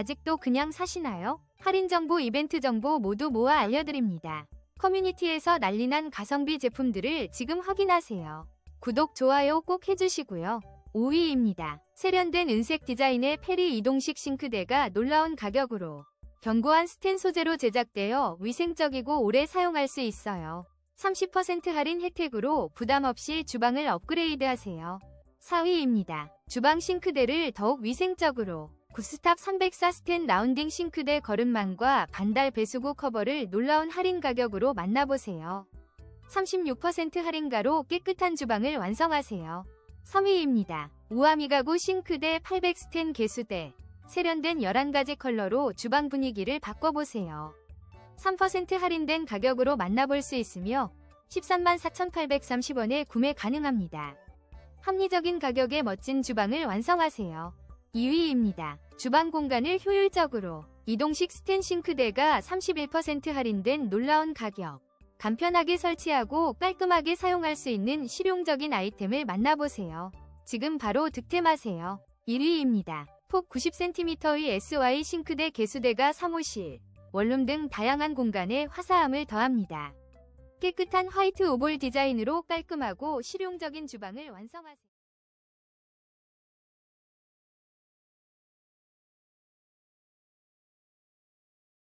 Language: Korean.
아직도 그냥 사시나요? 할인 정보, 이벤트 정보 모두 모아 알려드립니다. 커뮤니티에서 난리난 가성비 제품들을 지금 확인하세요. 구독, 좋아요 꼭 해주시고요. 5위입니다. 세련된 은색 디자인의 페리 이동식 싱크대가 놀라운 가격으로 견고한 스텐 소재로 제작되어 위생적이고 오래 사용할 수 있어요. 30% 할인 혜택으로 부담 없이 주방을 업그레이드 하세요. 4위입니다. 주방 싱크대를 더욱 위생적으로 구스탑 304 스텐 라운딩 싱크대 거름망과 반달 배수구 커버를 놀라운 할인 가격으로 만나보세요. 36% 할인가로 깨끗한 주방을 완성하세요. 3위입니다. 우아미 가구 싱크대 800 스텐 개수대 세련된 11가지 컬러로 주방 분위기를 바꿔보세요. 3% 할인된 가격으로 만나볼 수 있으며 13만 4,830원에 구매 가능합니다. 합리적인 가격에 멋진 주방을 완성하세요. 2위입니다. 주방 공간을 효율적으로 이동식 스텐 싱크대가 31% 할인된 놀라운 가격. 간편하게 설치하고 깔끔하게 사용할 수 있는 실용적인 아이템을 만나보세요. 지금 바로 득템하세요. 1위입니다. 폭 90cm의 SY 싱크대 개수대가 사무실, 원룸 등 다양한 공간에 화사함을 더합니다. 깨끗한 화이트 오볼 디자인으로 깔끔하고 실용적인 주방을 완성하세요.